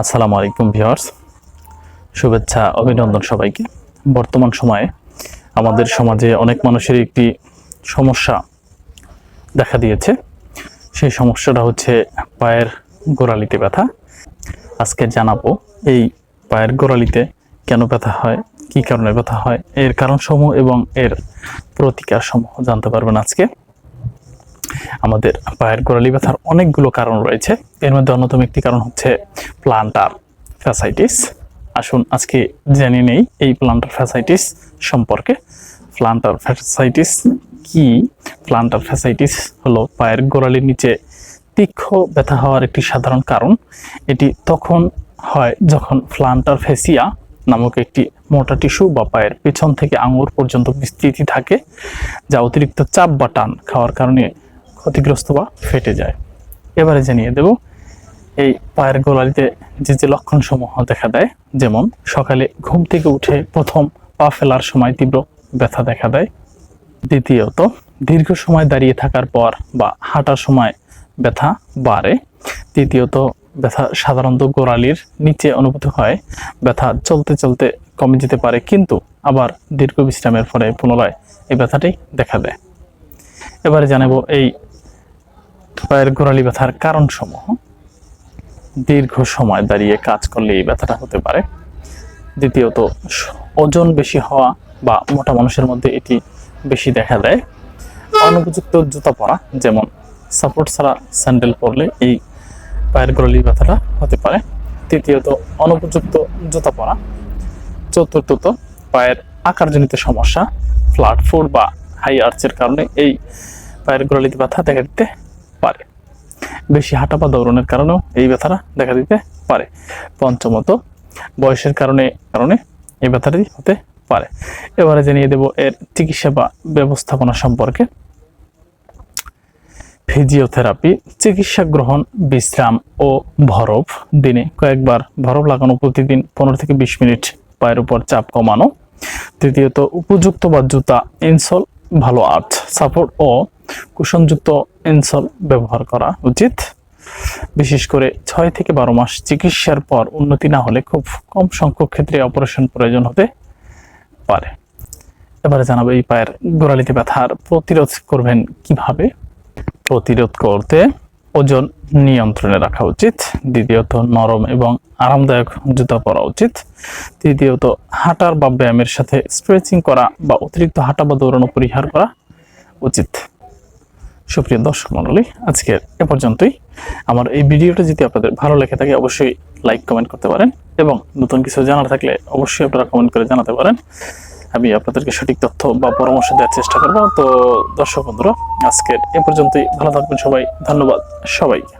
আসসালামু আলাইকুম ভিউয়ার্স। শুভেচ্ছা, অভিনন্দন সবাইকে। বর্তমান সময়ে আমাদের সমাজে অনেক মানুষের একটি সমস্যা দেখা দিয়েছে। সেই সমস্যাটা হচ্ছে পায়ের গোড়ালিতে ব্যথা। আজকে জানাব, এই পায়ের গোড়ালিতে কেন ব্যথা হয়, কী কারণে ব্যথা হয়, এর কারণসমূহ এবং এর প্রতিকারসমূহ জানতে পারবেন আজকে। আমাদের পায়ের গোড়ালি ব্যথার অনেকগুলো কারণ রয়েছে। এর মধ্যে অন্যতম একটি কারণ হচ্ছে প্লান্টার ফ্যাসাইটিস আসুন, আজকে জেনে নেই এই প্লান্টার ফ্যাসাইটিস সম্পর্কে। প্লান্টার ফ্যাসাইটিস কি? প্লান্টার ফ্যাসাইটিস হলো পায়ের গোড়ালির নিচে তীক্ষ্ণ ব্যথা হওয়ার একটি সাধারণ কারণ। এটি তখন হয় যখন প্লান্টার ফেসিয়া নামক একটি মোটা টিস্যু বা পায়ের পেছন থেকে আঙুর পর্যন্ত বিস্তৃতি থাকে, যা অতিরিক্ত চাপ বা টান খাওয়ার কারণে ক্ষতিগ্রস্ত বা ফেটে যায়। এবারে জানিয়ে দেব, এই পায়ের গোড়ালিতে যে যে লক্ষণসমূহ দেখা দেয়, যেমন সকালে ঘুম থেকে উঠে প্রথম পা ফেলার সময় তীব্র ব্যথা দেখা দেয়, দ্বিতীয়ত দীর্ঘ সময় দাঁড়িয়ে থাকার পর বা হাঁটার সময় ব্যথা বাড়ে, তৃতীয়ত ব্যথা সাধারণত গোড়ালির নিচে অনুভূত হয়, ব্যথা চলতে চলতে কমে যেতে পারে, কিন্তু আবার দীর্ঘ বিশ্রামের ফলে পুনরায় এই ব্যথাটি দেখা দেয়। এবারে জানাব এই পায়ের গোড়ালি ব্যথার কারণসমূহ দীর্ঘ সময় দাঁড়িয়ে কাজ করলে এই ব্যথাটা হতে পারে। দ্বিতীয়ত, ওজন বেশি হওয়া বা মোটা মানুষের মধ্যে এটি বেশি দেখা দেয়। অনুপযুক্ত জুতা পরা, যেমন সাপোর্ট ছাড়া স্যান্ডেল পরলে এই পায়ের গোড়ালি ব্যথাটা হতে পারে। তৃতীয়ত, অনুপযুক্ত জুতা পরা। চতুর্থত, পায়ের আকারজনিত সমস্যা, ফ্ল্যাট ফুট বা হাই আর্চের কারণে এই পায়ের গোড়ালিতে ব্যথা দেখা দিতে পারে। বেশি হাঁটা বা দৌড়নের কারণেও এই ব্যথাটা দেখা দিতে পারে। পঞ্চমত, বয়সের কারণে কারণে এই ব্যথাটি হতে পারে। এবারে জানিয়ে দেব এর চিকিৎসা বা ব্যবস্থাপনা সম্পর্কে। ফিজিওথেরাপি, চিকিৎসা গ্রহণ, বিশ্রাম ও ভরফ দিনে কয়েকবার ভরফ লাগানো প্রতিদিন পনেরো থেকে বিশ মিনিট পায়ের উপর চাপ কমানো। তৃতীয়ত, উপযুক্ত বা জুতা, ইনসল ভালো আর্থ সাপোর্ট ও কুশনযুক্ত এনসল ব্যবহার করা উচিত। বিশেষ করে ছয় থেকে বারো মাস চিকিৎসার পর উন্নতি না হলে খুব কম সংখ্যক ক্ষেত্রে অপারেশন প্রয়োজন হতে পারে। এবারে জানাব এই পায়ের গোড়ালিতে ব্যথার প্রতিরোধ করবেন কীভাবে? প্রতিরোধ করতে ওজন নিয়ন্ত্রণে রাখা উচিত। দ্বিতীয়ত, নরম এবং আরামদায়ক জুতা পরা উচিত। তৃতীয়ত, হাঁটার বা ব্যায়ামের সাথে স্ট্রেচিং করা বা অতিরিক্ত হাঁটা বা দৌড়ানো পরিহার করা উচিত। সুপ্রিয় দর্শক মণ্ডলী আজকের এ পর্যন্তই। আমার এই ভিডিওটা যদি আপনাদের ভালো লেগে থাকে, অবশ্যই লাইক কমেন্ট করতে পারেন এবং নতুন কিছু জানার থাকলে অবশ্যই আপনারা কমেন্ট করে জানাতে পারেন। আমি আপনাদেরকে সঠিক তথ্য বা পরামর্শ দেওয়ার চেষ্টা করব। তো দর্শক বন্ধুরা, আজকের এ পর্যন্তই। ভালো থাকবেন সবাই। ধন্যবাদ। সবাইকে।